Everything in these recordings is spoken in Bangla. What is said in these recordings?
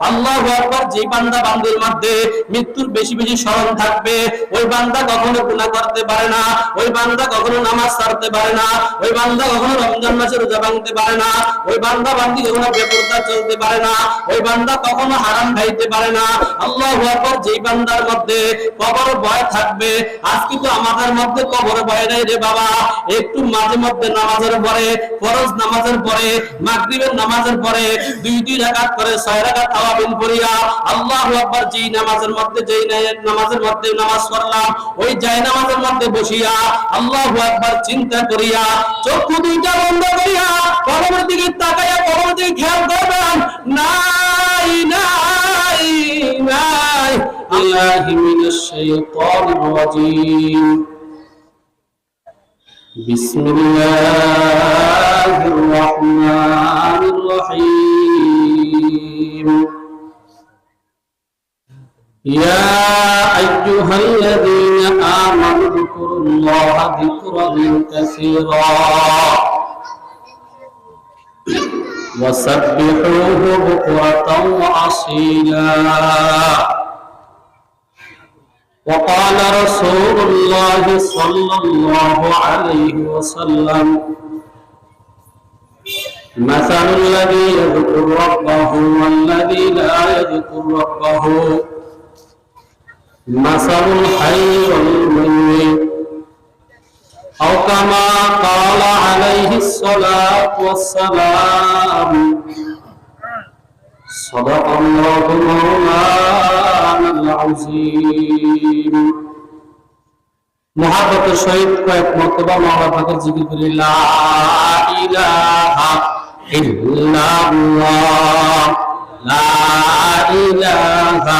আল্লাহ আকবার, যে বান্দা মধ্যে মৃত্যুর বেশি বেশি স্মরণ থাকবে, ওই বান্দা কখনো গুনাহ করতে পারে না, ওই বান্দা কখনো নামাজ পারে না, ওই বান্দা কখনো রমজান মাসে রোজা ভাঙতে পারে না, ওই বান্দা বান্দি কখনো বেপরদা চলতে পারে না, ওই বান্দা কখনো হারাম খাইতে পারে না। আল্লাহ আকবার যেই বান্দার মধ্যে কবর ভয় থাকবে, আজকে তো আমাদের মধ্যে কবর ভয় নাই রে বাবা। একটু মাঝে মধ্যে নামাজের পরে, ফরজ নামাজের পরে, মাগরিবের নামাজের পরে, দুই দুই রাকাত করে ছয় রাকাত তাওয়াবিন করিয়া আল্লাহু আকবার যেই নামাজের মধ্যে যেই নাই- নামাজের মধ্যে নামাজ পড়লাম ওই যাই নামাজের মধ্যে বসিয়া আল্লাহু আকবার চিন্তা করিয়া চক্ষু দুইটা বন্ধ করিয়া কবরের দিকে তাকাইয়া কবরের দিকে খেয়াল করবেন নাই নাই নাই আল্লাহ মিনাশ শাইতানির রাজিম بسم الله الرحمن الرحيم يا أيها الذين آمنوا اذكروا الله ذكرا كثيرا وسبحوه بكرة وأصيلا. وقال رسول الله صلى الله عليه وسلم مثل الذي يذكر ربه والذي لا يذكر ربه مثل الحي والميت أو كما قال عليه الصلاة والسلام صدق الله مولانا العظيم মহাব্বতের সহিত কয়েক মর্তবা মাওলা পাকের জিকির করি লা ইলাহা ইল্লাল্লাহ লা ইলাহা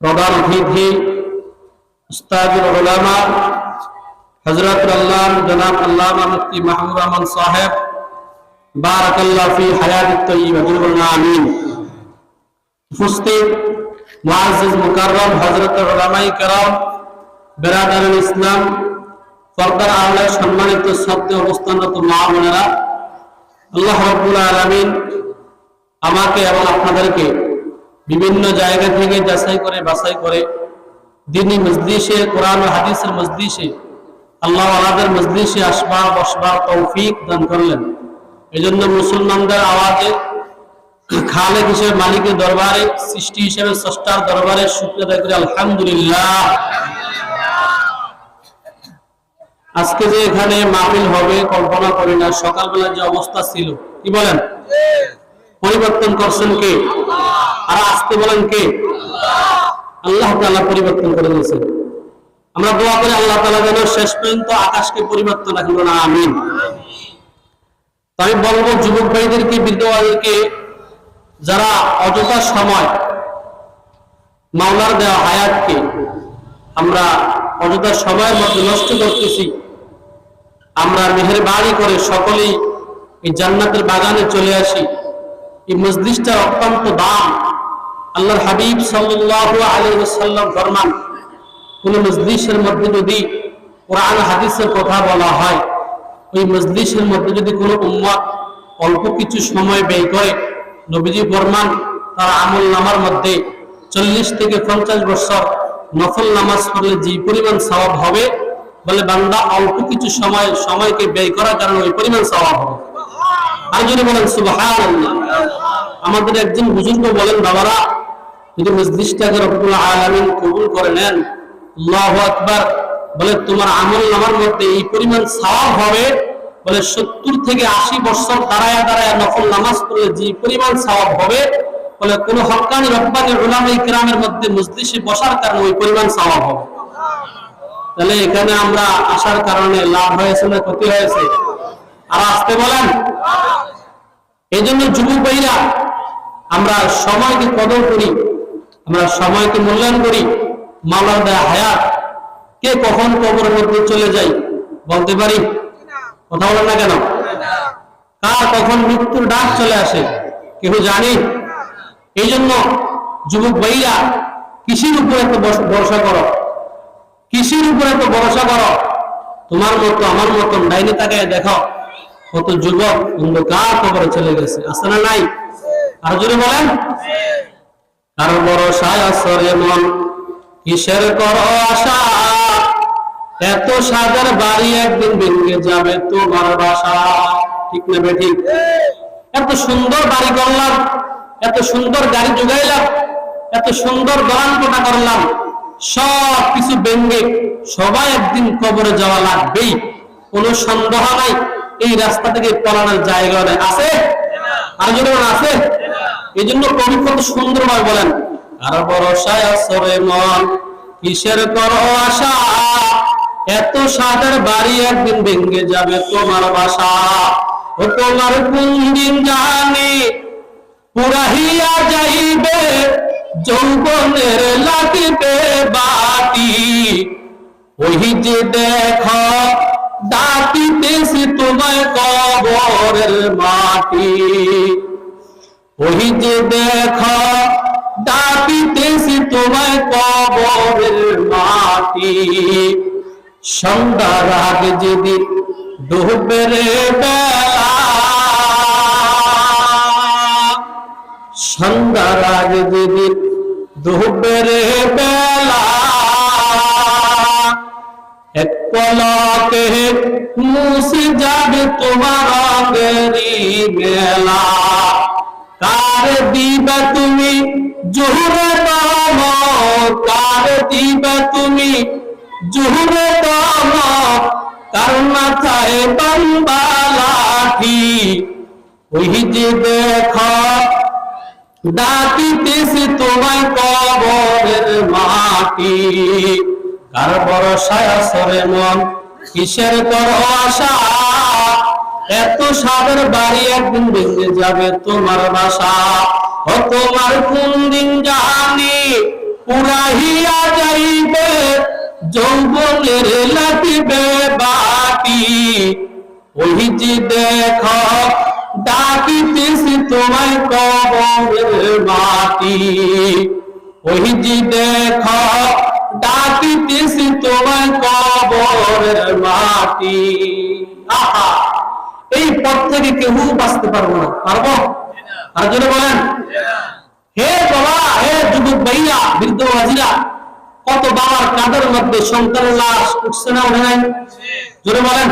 প্রধান অতিথি, উস্তাদুল হযরত আল্লাহ জনাব আল্লামা মুফতি মাহমুদ রহমান সাহেব, বারাকাল্লাহ ফি হায়াতিত তাইয়্যিবা বলুন আমিন। উপস্থিত মুআজ্জিজ মুকাররম, হযরত উলামায়ে কেরাম বেরাদারুল ইসলাম পর্দার আওলায় সম্মানিত সত্য অবস্থানরত মা বোনেরা, আল্লাহ রাব্বুল আলামিন আমাকে এবং আপনাদেরকে বিভিন্ন জায়গা থেকে যাচাই করে, বাছাই করে দিনী মজলিসে, কোরআন হাদিসের মজলিসে, আল্লাহ আলাদের মজলিসে আসবা বসবা তৌফিক দান করলেন। এজন্য মুসলমানদের আওয়াজে খালেক হিসেবে মালিকের দরবারে, সৃষ্টি হিসেবে স্রষ্টার দরবারে শুক্রিয়া করি, আলহামদুলিল্লাহ। আজকে যে এখানে মাহফিল হবে, কল্পনা করি না সকালবেলা যে অবস্থা ছিল, কি বলেন? পরিবর্তন করছেন কে? আর আসতে বলেন কে? আল্লাহ তাআলা পরিবর্তন করে দিয়েছেন। আমরা দোয়া করি আল্লাহ তাআলা যেন শেষ পর্যন্ত আকাশকে পরিবর্তন রাখেন না আমি বলব, যুবক ভাইদেরকে বৃদ্ধ যারা অযথা সময় মাওলার দেওয়া হায়াতকে আমরা অযথা সময়ের মধ্যে নষ্ট করতেছি, আমরা মেহের বাড়ি করে সকলেই এই জান্নাতের বাগানে চলে আসি। এই মসজিদটার অত্যন্ত দাম। আল্লাহর হাবিব সাল্লাল্লাহু আলাইহি ওয়াসাল্লাম ফরমান, কোন মজলিসের মধ্যে যদি কোরআন হাদিসের কথা বলা হয়, ওই মজলিসের মধ্যে যদি কোনো উম্মত অল্প কিছু সময় ব্যয় করে, নবীজি ফরমান, তার আমল নামার মধ্যে চল্লিশ থেকে পঞ্চাশ বছর নফল নামাজ পড়লে যে পরিমাণ সওয়াব হবে, বলে বান্দা অল্প কিছু সময়, সময়কে ব্যয় করার কারণে ওই পরিমাণ স্বভাব হবে। আর যদি বলেন আমাদের একজন বুজুর্গ বলেন, বাবারা, যদি মসজিদটাকে রব্বুল আলামিন কবুল করে নেন, আল্লাহু আকবার, বলে তোমার আমল নামার মধ্যে এই পরিমাণ সওয়াব হবে, বলে সত্তর থেকে আশি বছর দাঁড়ায় দাঁড়ায় নফল নামাজ পড়লে যে পরিমাণ সওয়াব হবে, বলে কোন হক্কানি রব্বানি উলামায়ে কিরামের মধ্যে মজলিসে বসার কারণে ওই পরিমাণ সওয়াব হবে। তাহলে এখানে আমরা আসার কারণে লাভ হয়েছে না ক্ষতি হয়েছে? আর আসতে বলেন। এই জন্য যুবক ভাইরা, আমরা সময়কে কদর করি, আমরা সময়কে মূল্যায়ন করি। মাওলার দেয়া হায়াত, কে কখন কবরের মধ্যে চলে যাই বলতে পারি? কথা বলেন না কেন? কার কখন মৃত্যুর ডাক চলে আসে কেউ জানি? এই জন্য যুবক ভাইয়া কৃষির উপরে বস- ভরসা করো? কৃষির উপরে এত ভরসা করো? তোমার মতো, আমার মতন ডাইনি তাকায় দেখো। কত যুবক অন্ধকার কবরে চলে গেছে, আছে না নাই? আর যদি বলেন। কার ভরসায় আসরে মন, কিসের করো আশা? এত সাজার বাড়ি একদিন ভেঙে যাবে তোমার বাসা। ঠিক না বে ঠিক? এত সুন্দর বাড়ি করলাম, এত সুন্দর গাড়ি জোগাইলাম, এত সুন্দর দলান কোটা করলাম, সব কিছু ভেঙে সবাই একদিন কবরে যাওয়া লাগবেই, কোনো সন্দেহ নাই। এই রাস্তা থেকে পলানোর জায়গা নেই। আছে? আর যদি আছে? এই জন্য কবি কত সুন্দরভাবে বলেন, আর ভরসায় আসরে মন, কিসের করো আশা? এত সাদের বাড়ি একদিন ভেঙে যাবে তোমার বাসা। ও তোমার কোন দিন জানি, পুরাহিয়া যাইবে, যৌবনের লাগিবে বাটি। ওই যে দেখ ডাকিতেছি তোমায় কবরের মাটি। ওই যে দেখ ডাকিতেছি তোমায় কবরের মাটি। সন্ধ্যার আগে যেদিন ডুবে রে বেলা, সন্ধ্যার আগে যেদিন ডুবে রে বেলা এক পলকে মুছে যাবে তোমার অঙ্গেরি মেলা। কার দিবে তুমি জোহরে দাম কার দিবে তুমি জোহরে দাম কার মাথায় বাম্বা লাঠি? ওই যে দেখ, ডাকিতেছি তোমায় কবরের মাটি। কার ভরসায় আসরে মন। কিসের কর আশা? এত সাদের বাড়ি একদিন ভেঙে যাবে তোমার বাসা। ও তোমার কোন দিন জানি পুরাহিয়া যাইবে, যৌবনের লাগিবে বাটি। ওই যে দেখ, ডাকিতেছি তোমায় কবরের মাটি। ওই যে দেখ ডাকিতেছি তোমায় কবরের মাটি। আহা! এই পথ থেকে কেউ বাঁচতে পারব না। পারব? আর জন্য বলেন। হে বাবা, হে যুবক ভাইয়া বৃদ্ধ বাজিরা কত বাবার কাদের মধ্যে সন্তানের লাশ উঠছে না ওঠে নাই? জোরে বলেন।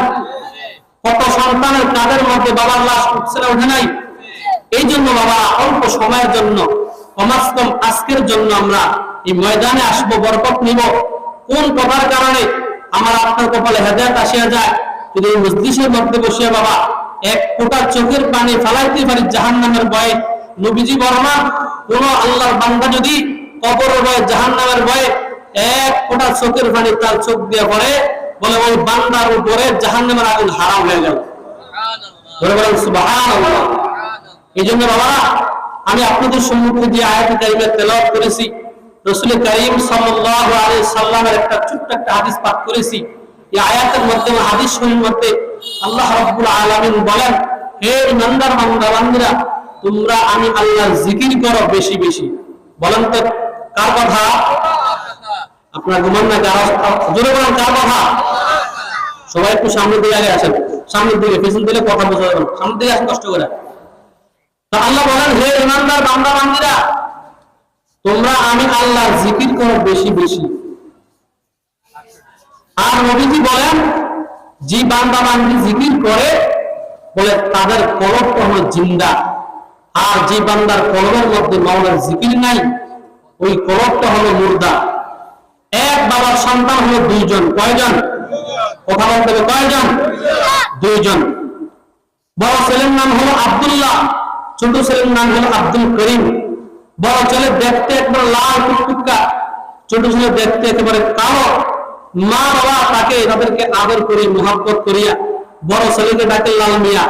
কত সন্তানের কাদের মধ্যে বাবার লাশ উঠছে না ওঠে নাই? এই জন্য বাবা, অল্প সময়ের জন্য কমাস কম আজকের জন্য আমরা এই ময়দানে আসব বরকত নিব। কোন কথার কারণে আমার আপনার কপালে হেদায়ত আসিয়া যায়? যদি এই মসজিদের মধ্যে বসিয়া বাবা এক ফোঁটা চোখের পানি ফালাইতে পারি জাহান নামের ভয়ে নবীজি বর্মা কোন আল্লাহর বান্দা যদি কবরের ভয়ে জাহান নামের ভয়ে এক ফোঁটা চোখের পানি তার চোখ দিয়ে পড়ে বলে ওই বান্দার উপরে জাহান নামের আগুন হারাম হয়ে গেল। এই জন্য বাবা আমি আপনাদের সম্মুখে দিয়ে আয়াত তেলাওয়াত করেছি রসুল করিম সাল্লাল্লাহু আলাইহি সাল্লামের একটা ছোট্ট একটা হাদিস পাঠ করেছি। এই আয়াতের মধ্যে হাদিস শরীফের মধ্যে আল্লাহ রাব্বুল আলামিন বলেন, হে ইমানদার বান্দা তোমরা আমি আল্লাহর জিকির করো বেশি বেশি। বলেন তো, কার কথা? আপনার ঘুমান না কার জোরে বলেন, কার কথা? সবাই একটু সামনের দিকে আগে আসেন। সামনের দিকে, পেছন দিলে কথা বোঝা যাবে। সামনের দিকে আসেন, কষ্ট করে। তা আল্লাহ বলেন, হে ইমানদার বান্দা, বান্দিরা তোমরা আমি আল্লাহ জিকির করো বেশি বেশি। আর নবীজি বলেন, যে বান্দা বান্দি জিকির করে, বলে তাদের কলবটা হলো জিন্দা। আর যে বান্দার কলবের মধ্যে মাওলার জিকির নাই, ওই কলবটা হলো মুর্দা। এক বাবার সন্তান হলো দুইজন। কয়জন? কথা বলতে হবে, কয়জন? দুইজন। বড় ছেলের নাম হলো আব্দুল্লাহ, ছোট ছেলের নাম হলো আব্দুল করিম। বড় ছেলে দেখতে একবার লাল টুকটুকা, ছোট ছেলে দেখতে একেবারে কালো। মা বাবা তাকে তাদেরকে আদর করে, মোহাব্বত করিয়া, বড় ছেলেকে ডাকে লাল মিয়া,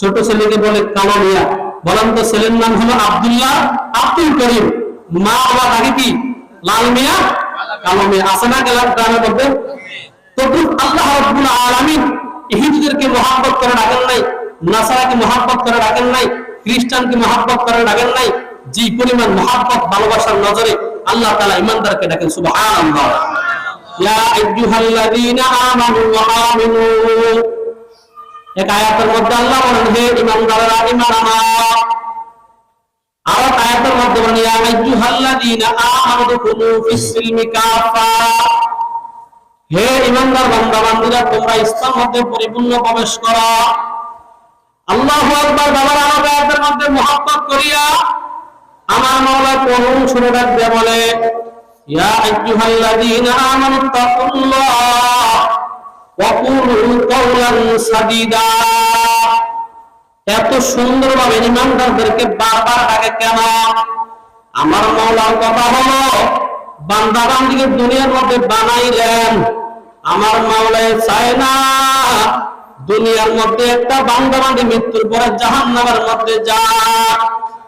ছোট ছেলেকে বলে কালো মিয়া। বলেন তো, ছেলের নাম হলো আব্দুল্লাহ আব্দুল করিম। মা বাবা তাকে কি? লাল মিয়া? কালো মিয়া। আছে না গেলাম গ্রামের মধ্যে? তবু আল্লাহ রাব্বুল আলামিন ইহুদিদেরকে মহাব্বত করে ডাকেন নাই, নাসারাকে মহাব্বত করে ডাকেন নাই, খ্রিস্টানকে মহাব্বত করে ডাকেন নাই যে পরিমাণ মহাব্বত, ভালোবাসার নজরে আল্লাহ তালা এক আয়াতের মধ্যে আল্লাহ বলেন, হে পরিপূর্ণ প্রবেশ করো। আল্লাহু আকবার আয়াতের মধ্যে মুহাব্বত করিয়া আমার মাওলা সুরে ডাক দিয়ে বলে কুলু কাওলান সাদীদা। এত সুন্দরভাবে ইমানদারদেরকে বারবার ডাকে, কেন? আমার মাওলার কথা হলো, বান্দা বান্দিকে দুনিয়ার মধ্যে বানাইলেন। আমার মাওলায় চায় না দুনিয়ার মধ্যে একটা বান্দা বান্দি মৃত্যুর পরে জাহান নামের মধ্যে যা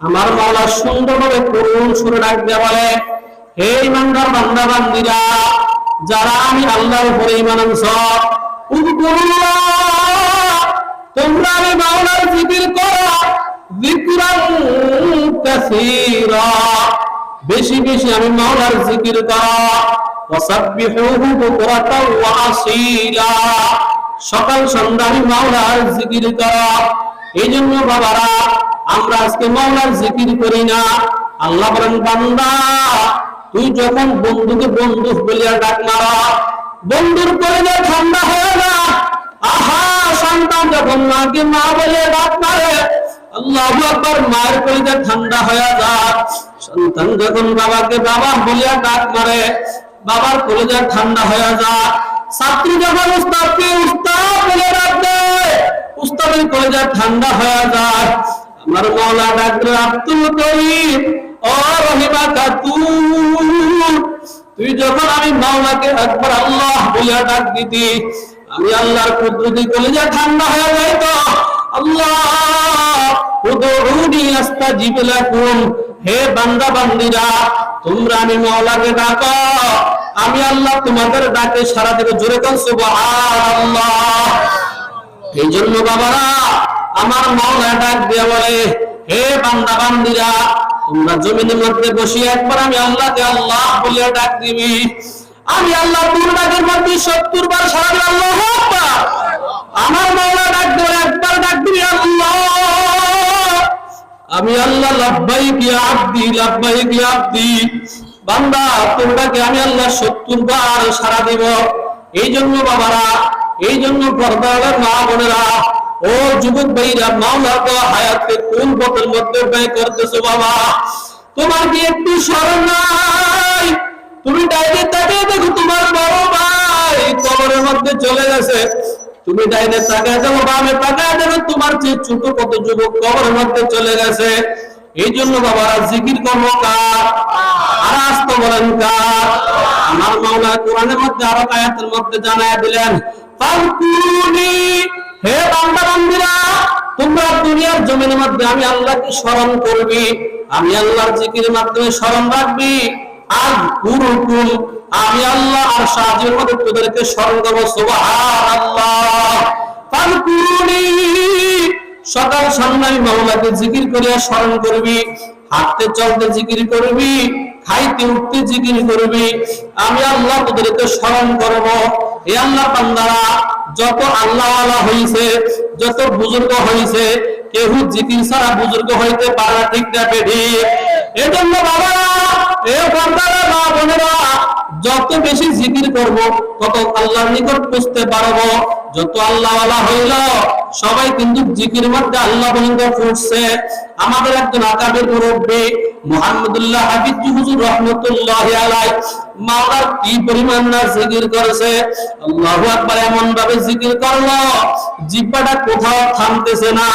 আমার মাওলা সুন্দরভাবে করুণ সুরে ডাক দেয়া বলে, হে ইমানদার বান্দা বান্দিরা যারা আমি আল্লাহর উপরে ঈমান আনছ তোমরা আমি মাওলার জিকির করো বেশি বেশি আমি মাওলার জিকির করো সকাল সন্ধ্যা আমি মাওলার জিকির করো। এই জন্য বাবারা আমরা আজকে মাওলার জিকির করি না। আল্লাহ বলেন, বান্দা, তুই যখন বন্ধুকে বন্ধু বলিয়া ডাক মারা, বন্ধুর কলিজা ঠান্ডা হয়ে না। আহা, সন্তান যখন মাকে মা বলে ডাক মারে, আল্লাহ আকবার, মায়ের কলিজা ঠান্ডা হয়ে যায়। সন্তান যখন বাবাকে বাবা বলিয়া ডাক মারে, বাবার কলিজা ঠান্ডা হয়ে যায়। ছাত্রী যখন উস্তাদকে উস্তাদ বলে ডাক দেয়, উস্তাদের কলিজা ঠান্ডা হয়ে যায়। আমার মৌলা ডাক্তার আব্দুল করিম, ও রহিমা খাতুন তুই যখন আমি মাওলাকে একবার আল্লাহ বলিয়া ডাক দিতি, আমি আল্লাহর কুদরতি কলিজা ঠান্ডা হয়ে যাইত। আল্লাহ উদুনি আস্তাজিব লাকুম হে বান্দা বান্দিরা, তোমরা আমি মাওলাকে ডাকো। আমি আল্লাহ তোমাদের ডাকে সারা দেবে জোরে কান সুবহানাল্লাহ। এই জন্য বাবারা আমার মাওলা ডাক দিয়ে বলে, হে বান্দা, বান্দিরা, তোমরা জমিনের মধ্যে বসে একবার আমি আল্লাহ আল্লাহকে আল্লাহ বলে ডাক দিবি। আমি আল্লাহ ডাকের মধ্যে সত্তর বার সারা আল্লাহ আমার মাওলা ডাক দিয়ে একবার ডাক দিবি, আল্লাহ। আমি আল্লাহ লাব্বাই কি আব্দি লাব্বাই কি আব্দি। বান্দা তোমরাকে আমি আল্লাহ সত্তর বার সারা দিব। এই জন্য বাবারা এই জন্য পর্দার মা বোনেরা ও যুবক ভাইরা মাওলা তো হায়াতকে কোন পথের মধ্যে ব্যয় করতেছো বাবা? তোমার কি একটু স্মরণ নাই? তুমি ডাইনে তাকিয়ে দেখো তোমার বড় ভাই কবরের মধ্যে চলে গেছে। তুমি ডাইনে তাকায় দেখো, বামে তাকায় দেখো তোমার যে ছোট কত যুবক কবরের মধ্যে চলে গেছে। এই জন্য বাবারা জিকির করব কার? আর আস্ত বলেন কার? আমার মাওলা কোরআনের মধ্যে আরও আয়াতের মধ্যে জানায় দিলেন ফাকুনি হে বান্দা বান্দিরা, তোমরা দুনিয়ার জমিনের মধ্যে আমি আল্লাহকে স্মরণ করবি, আমি আল্লাহর জিকির মাধ্যমে স্মরণ রাখবি। আর গুরুকুল আমি আল্লাহ আর সাহায্যের মধ্যে তোদেরকে স্মরণ করব, সুবহানাল্লাহ। ফাকুনি সকাল সন্ধ্যায় মাওলাকে জিকির করিয়া স্মরণ করবি, হাঁটতে চলতে জিকির করবি, খাইতে উঠতে জিকির করবি, আমি আল্লাহ তোদেরকে স্মরণ করব। এ আল্লাহ বান্দারা যত আল্লাহ হইছে যত বুজুর্গ হইছে কেউ জিকির ছাড়া বুজুর্গ হইতে পারে না, ঠিক না বেঠি? এজন্য বাবারা এ বান্দারা মা বোনেরা যত বেশি জিকির করব তত আল্লাহর নিকট পুষতে পারব যত আল্লাহ হইল সবাই কিন্তু জিকির মধ্যে আল্লাহ বলিন্দ ফুটছে আমাদের একজন আকাবের মুরব্বী মোহাম্মদুল্লাহ হাবিব হুজুর রহমতুল্লাহ আলাই কি পরিমাণ না জিকির করেছে? আল্লাহু আকবার এমন ভাবে জিকির করল, জিব্বাটা কোথাও থামতেছে না।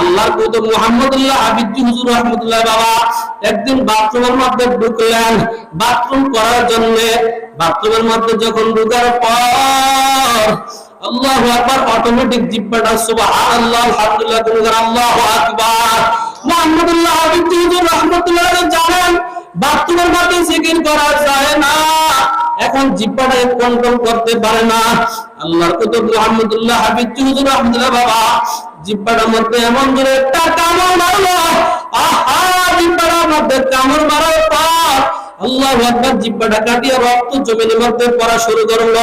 আল্লাহর কত মোহাম্মদুল্লাহ হাবিব হুজুর রহমতুল্লাহ বাবা, একদিন বাথরুমের মধ্যে ঢুকলেন। বাথরুম করার জন্য, বাথরুমের মধ্যে যখন ঢুকার পর আল্লাহু আকবার অটোমেটিক জিব্বাটা সুবহানাল্লাহ, আলহামদুলিল্লাহ গুনগান আল্লাহু আকবার। মুহাম্মদুল্লাহ হাবিব হুজুর রাহমাতুল্লাহ জানেন, বাথরুমের মধ্যে জিকির করা যায় না, এখন জিব্বাটা কন্ট্রোল করতে পারে না। আল্লাহর কুতুব মুহাম্মদুল্লাহ হাবিব হুজুর রাহমাতুল্লাহ বাবা, জিব্বাটার মধ্যে এমন জোরে একটা কামড় মারলো, আহা জিব্বাটার মধ্যে কামড় মারার পর আল্লাহ আকবার জিব্বাটা কাটিয়ে রক্ত জমিনের মধ্যে পড়া শুরু করল।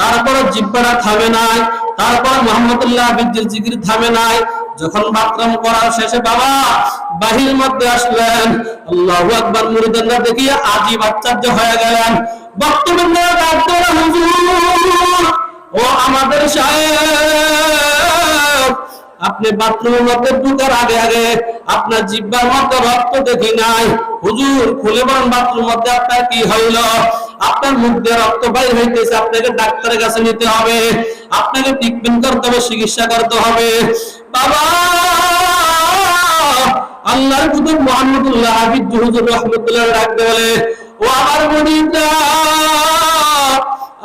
তারপর জিব্বাটা থামে নাই, তারপর মোহাম্মদুল্লাহ বিদ্যুৎ জিকির থামে নাই। যখন বাথরুম করার শেষে বাবা বাহির মধ্যে আসলেন, আল্লাহ আকবর মুরিদানরা দেখিয়ে আজীব আশ্চর্য হয়ে গেলেন। বক্তব্য ও আমাদের সাহেব। আপনি বাথরুমের মধ্যে ঢুকার আগে আগে আপনার জিব্বার মধ্যে রক্ত দেখি নাই। হুজুর, খুলে বলেন বাথরুমের মধ্যে আপনার কি হইল? আপনার মুখ দিয়ে রক্ত বাইর হইতেছে, আপনাকে ডাক্তারের কাছে নিতে হবে। আপনাকে ট্রিটমেন্ট করতে হবে, চিকিৎসা করতে হবে। বাবা! আল্লাহর কুতুব মুহাম্মদুল্লাহ হাবিব হুজুর রহমতুল্লাহ ডাকতে বলে, ও আমার মনিটা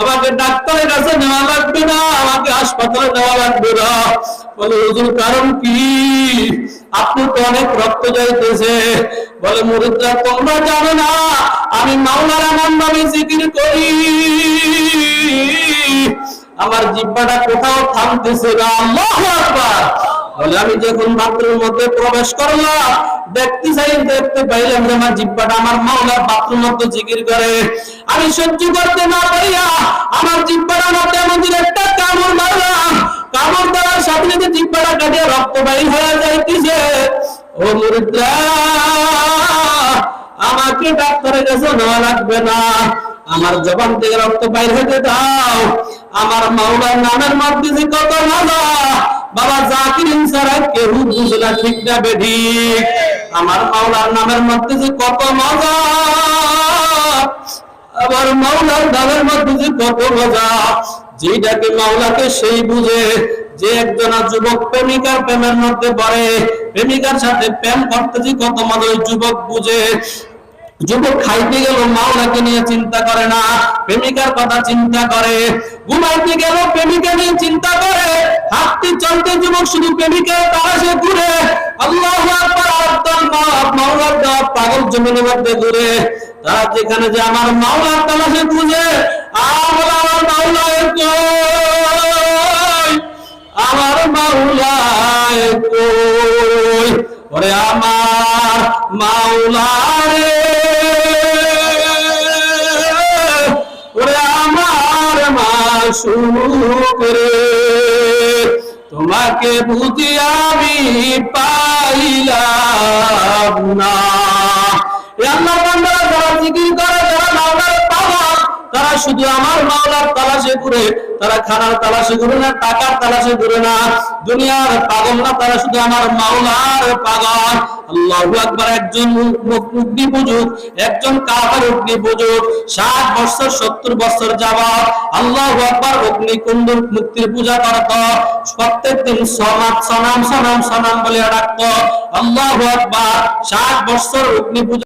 আমাকে ডাক্তারের কাছে নেওয়া লাগবে না, আমাকে হাসপাতালে নেওয়া লাগবে না। বলে, হুজুর, কারণ কি? আপনি তো অনেক রক্ত যাইতেছে। বলে, মুরিদরা, তোমরা জানো না, আমি মাওলার এমন ভাবে জিকির করি। আমার জিব্বাটা কোথাও থামতেছে না। আল্লাহু আকবার! আমি যখন বাথরুমের মধ্যে প্রবেশ করলাম, দেখতে পাইলাম যে আমার জিব্বাটা আমার মাওলার বাথরুম মধ্যে জিকির করে। আমি সহ্য করতে না পারিয়া আমার জিব্বাটা মধ্যে একটা কামড় মারলাম। কামড় দেওয়ার সাথে সাথে জিব্বাটা কাটিয়ে রক্ত বাইর হয়ে যাইতেছে। ও আমাকে ডাক্তারের কাছে নেওয়া লাগবে না। আমার জবান থেকে রক্ত বাইর হতে দাও। আমার মাওলার নামের মধ্যে কত মজা বাবা জাকির ছাড়া কেউ বুঝে ঠিক না আমার মাওলার নামের মধ্যে যে কত মজা মাওলার মধ্যে যে কত মজা। যেটাকে মাওলাকে সেই বুঝে যে একজনা যুবক প্রেমিকার প্রেমের মধ্যে পড়ে, প্রেমিকার সাথে প্রেম করতে যে কত মজা যুবক বুঝে। যুবক খাইতে গেল মাওলাকে নিয়ে চিন্তা করে না, প্রেমিকার কথা চিন্তা করে। ঘুমাইতে গেল, প্রেমিকা নিয়ে চিন্তা করে। হাঁটতে, চলতে যুবক শুধু প্রেমিকার তারাশে ঘুরে। পাগল জমিনের মধ্যে ঘুরে। তারা যেখানে যে আমার মাওলার খুঁজে আমার আমার মাওলায় আমার মাওলায় আমার মাওলারে। ওরে আমার মাসুক রে, তোমাকে বুঝি আমি পাইলাম না। এ আল্লাহর বান্দারা যারা জিকির করে, যারা তারা শুধু আমার মাওলার তালাশে ঘুরে, তারা খানার তালাশে ঘুরে না, টাকার তালাশে ঘুরে না। দুনিয়ার পাগল না, তারা শুধু আমার মাওলার পাগল। আল্লাহু আকবার, একজন অগ্নি পুজুক একজন অগ্নি পুজুক ষাট বছর, সত্তর বছর যাবত আল্লাহু আকবার অগ্নি মুক্তির পূজা করত। প্রত্যেক দিন সনাম সনাম সনাম সনাম বলে ডাকত। আল্লাহু আকবার, ষাট বছর অগ্নি পূজা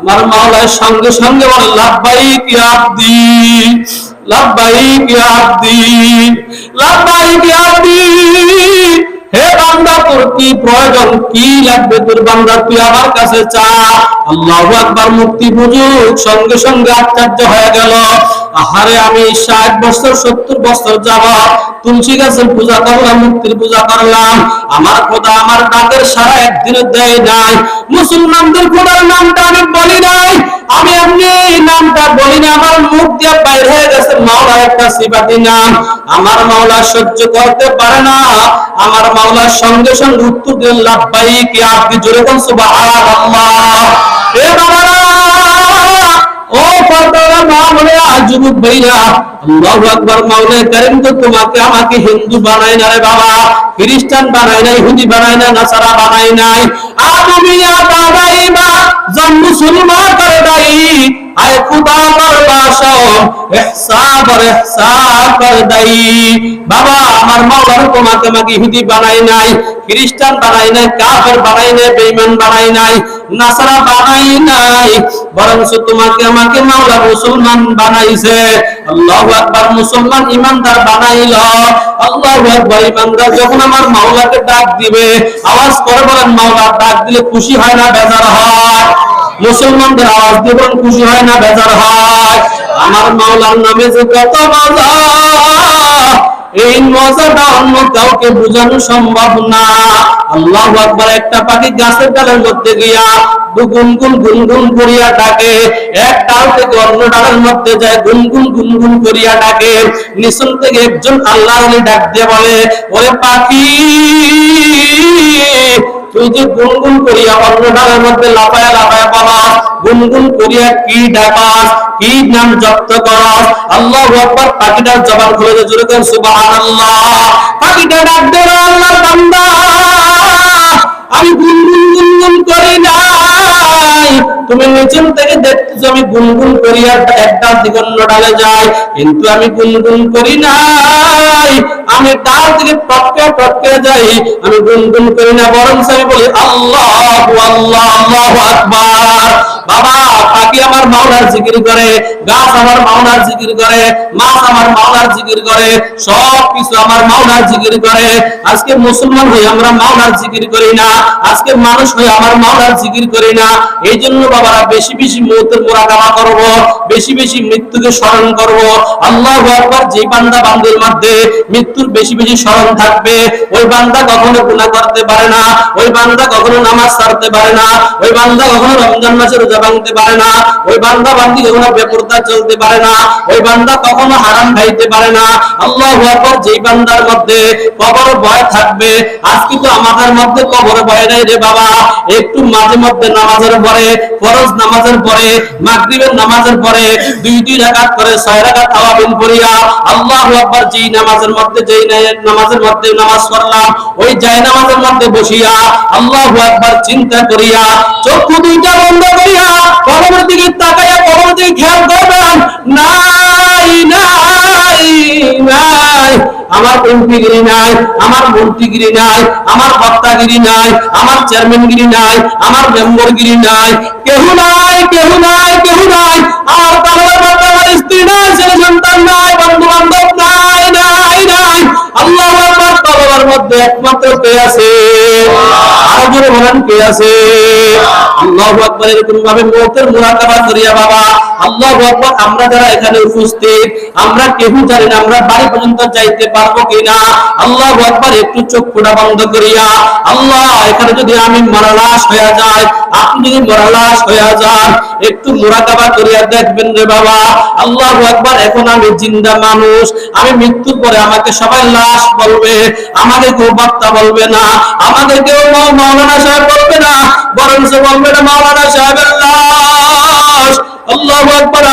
আমার মাওলায় সঙ্গে সঙ্গে বলে লাভবাইক কি আব্দি লাভবাইক কি আব্দি লাভবাইক কি আব্দি হে বান্দা, তোর কি প্রয়োজন? কি লাগবে? তোর বান্দা, তুই আমার কাছে চা। আল্লাহু আকবার, মুক্তি বুঝুক। সঙ্গে সঙ্গে আশ্চর্য হয়ে গেল। আহারে আমি ষাট বছর, সত্তর বছর যাব তুলসী গাছের পূজা করলাম মুক্তির পূজা করলাম। আমার খোদা আমার ডাকের সারা একদিনে দেয় নাই। মুসলমানদের খোদার নামটা আমি বলি নাই। আমি এমনি নামটা বলি না, আমার মুখ দিয়ে বাইর হয়ে গেছে মাওলার একটা সিবাতি নাম। আমার মাওলা সহ্য করতে পারে না। আমার মাওলার সঙ্গে সঙ্গে উত্তর দিলেন লাভবাই কি আপনি জোরে কোন সুবহানাল্লাহ। এ বাবারা ও পর্দারা মা বলে যুবক ভাইরা আল্লাহু আকবার মাওলা করিম তো তোমাকে আমাকে হিন্দু বানাই না রে বাবা, খ্রিস্টান বানাই না ইহুদি বানাই না, নাসারা বানাই নাই। আদমিয়া বানাইবা জন্ম সুলমা করে দাই আয় খুদা আমার বাসা ইহসা বর কর দাই বাবা, আমার তোমাকে আমাকে ইহুদি বানাই নাই, খ্রিস্টান বানাই নাই, কাফের বানাই নাই, বেঈমান বানাই নাই, নাসারা বানাই নাই তোমাকে আমাকে মাওলা মুসলমান বানাইছে। আল্লাহু আকবার, মুসলমান ইমানদার বানাইল। আল্লাহু আকবার যখন আমার মাওলাকে ডাক দিবে, আওয়াজ করে মাওলা ডাক দিলে খুশি হয় না, বেজার হয়। মুসলমানদের আওয়াজ দিয়ে বলেন, খুশি হয় না, বেজার হয়। আমার মাওলার নামে যে কত মজা এই মজাটা অন্য কাউকে বোঝানো সম্ভব না। আল্লাহ আকবার, একটা পাখি গাছের ডালের মধ্যে গিয়া গুনগুন গুনগুন করিয়া ডাকে। এক ডাল থেকে অন্য ডালের মধ্যে যায়, গুনগুন গুনগুন করিয়া ডাকে। নিচন থেকে একজন আল্লাহ ডাক দিয়ে বলে, ওরে পাখি তুই যে গুনগুন করিয়া অন্য মধ্যে লাফায়া লাফায়া বলাস গুনগুন করিয়া কি ডাকাস কি নাম জপ্ত করস? আল্লাহ আকবার, পাখিটার জবান খুলে দিয়ে জোরে করেন সুবহানাল্লাহ। পাখিটা ডাক দেবে আল্লাহর বান্দা। আমি গুনগুন গুনগুন করি নাই। তুমি নিচেন থেকে দেখতেছো আমি গুনগুন করি আর এক ডাল ডালে যাই। কিন্তু আমি গুনগুন করি নাই। আমি ডাল থেকে টপকে টপকে যাই। আমি গুনগুন করি না বরং আমি বলি, আল্লাহ আল্লাহ আল্লাহু আকবার। বাবা, পাখি আমার মাওলার জিকির করে, গাছ আমার মাওলার জিকির করে, মাছ আমার মাওলার জিকির করে, সব কিছু আমার মাওলার জিকির করে। আজকে মুসলমান হয়ে আমরা মাওলার জিকির করি না, আজকে মানুষ হয়ে আমার মাওলার জিকির করি না। এই জন্য বাবারা বেশি বেশি মৌতের মোরাকাবা করব, বেশি বেশি মৃত্যুকে স্মরণ করব। আল্লাহ আকবার যে বান্দা মধ্যে মৃত্যুর বেশি বেশি স্মরণ থাকবে, ওই বান্দা কখনো গুনাহ করতে পারে না, ওই বান্দা কখনো নামাজ ছাড়তে পারে না, ওই বান্দা কখনো রমজান মাসে রোজা ভাঙতে পারে না, ওই বান্দা বান্দি কখনো বেপরদা চলতে পারে না, ওই বান্দা কখনো হারাম খাইতে পারে না। আল্লাহ আকবার যেই বান্দার মধ্যে কবর ভয় থাকবে, আজকে তো আমাদের মধ্যে কবর ভয় নাই রে বাবা, একটু মাঝে মধ্যে নামাজের পরে ফরজ নামাজের পরে, মাগরিবের নামাজের পরে, দুই দুই রাকাত করে ছয় রাকাত তাওয়াবিন আকবার যেই নামাজের মধ্যে যেই নামাজের মধ্যে নামাজ পড়লাম, ওই নামাজের মধ্যে বসিয়া আল্লাহু আকবার চিন্তা করিয়া চক্ষু দুইটা বন্ধ করিয়া কবরের দিকে তাকাইয়া খেয়াল করবেন, নাই নাই নাই আমার এমপিগিরি নাই, আমার মন্ত্রীগিরি নাই, আমার বক্তাগিরি নাই, আমার চেয়ারম্যানগিরি নাই, আমার মেম্বরগিরি নাই। কেহ নাই কেহ নাই কেহ নাই। আর তাহলে স্ত্রী নাই, ছেলে সন্তান নাই বন্ধু বান্ধব নাই নাই নাই। আল্লাহ আমার তলবার মধ্যে একমাত্র কে আছে? বলেন কে আছে? আল্লাহ আকবার এরকম ভাবে মৌতের মুরাকাবা করিয়া বাবা। আল্লাহ আকবার আমরা যারা এখানে উপস্থিত আমরা কেউ জানি না আমরা বাড়ি পর্যন্ত যাইতে পারব কিনা? আল্লাহ আকবার একটু চক্ষুটা বন্ধ করিয়া আল্লাহ এখানে যদি আমি মরালাস হয়ে যায় আপনি যদি মরালাস হয়ে যান একটু মোরাকাবা করিয়া দেখবেন রে বাবা। আল্লাহ আকবার এখন আমি জিন্দা মানুষ আমি মৃত্যুর পরে আমাকে সবাই লাশ বলবে আমাকে কেউ বলবে না আমাকে কেউ মাওলানা সাহেব বলবে না বরং সে বলবে না, মাওলানা সাহেবের লাশ। আল্লাহ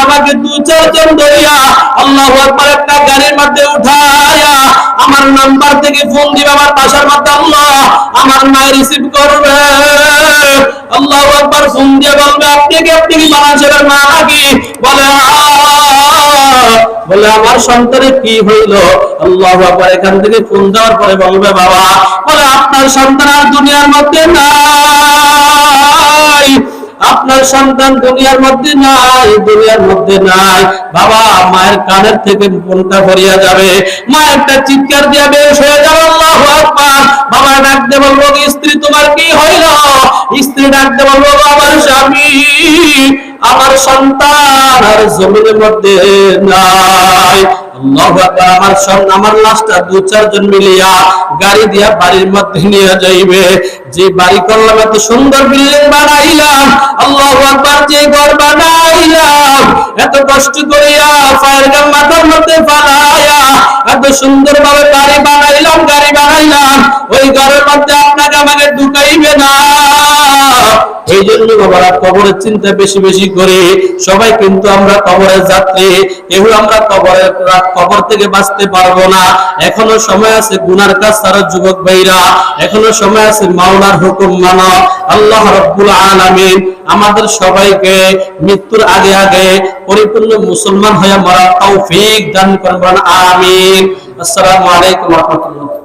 আমাকে দু চারজন ধরিয়া আল্লাহ একটা গাড়ির মধ্যে উঠায়া আমার নাম্বার থেকে ফোন দিবে আমার মধ্যে, আল্লাহ, আমার মায়ের রিসিভ করবে। আল্লাহ আকবার ফোন দিয়ে বলবে, আপনি কি আপনি কি মা নাকি? বলে "আহ।" বলে, আমার সন্তানের কি হইল? আল্লাহ বাবা এখান থেকে ফোন দেওয়ার পরে বলবে, বাবা, বলে, আপনার সন্তান আর দুনিয়ার মধ্যে নাই। আপনার সন্তান দুনিয়ার মধ্যে নাই, দুনিয়ার মধ্যে নাই। বাবা, মায়ের কানের থেকে ফোনটা ভরিয়া যাবে? মা একটা চিৎকার দিয়া বেশ হয়ে যাবে, আল্লাহু আকবার। বাবা ডাকতে বলব স্ত্রী, তোমার কি হইল? স্ত্রী ডাকতে বলব আমার স্বামী, আমার সন্তান আর জমিনের মধ্যে নাই। আমার আমার লাশটা দু চারজন মিলিয়া গাড়ি দিয়া বাড়ির মধ্যে নিয়ে যাইবে। যে বাড়ি করলাম, এত সুন্দর বিল্ডিং বানাইলাম, আল্লাহু আকবার, যে ঘর বানাইলাম, এত কষ্ট করিয়া ফায়ার মাথার মধ্যে এত সুন্দর ভাবে বাড়ি বানাইলাম, গাড়ি বানাইলাম, ওই ঘরের মধ্যে আপনাকে আমাকে ঢুকাইবে না। এই জন্য বাবারা, কবরের চিন্তা বেশি বেশি করে, সবাই কিন্তু আমরা কবরের যাত্রী কেউ আমরা কবরের কবর থেকে বাঁচতে পারব না। এখনও সময় আছে গুনার কাজ ছাড়া যুবক ভাইরা, এখনও সময় আছে মাওলার হুকুম মানো। আল্লাহ রব্বুল আলামিন আমাদের সবাইকে মৃত্যুর আগে আগে পরিপূর্ণ মুসলমান হয়ে মরার তৌফিক দান করবেন আমিন। আসসালামু আলাইকুম রাহমাতুল্লাহ।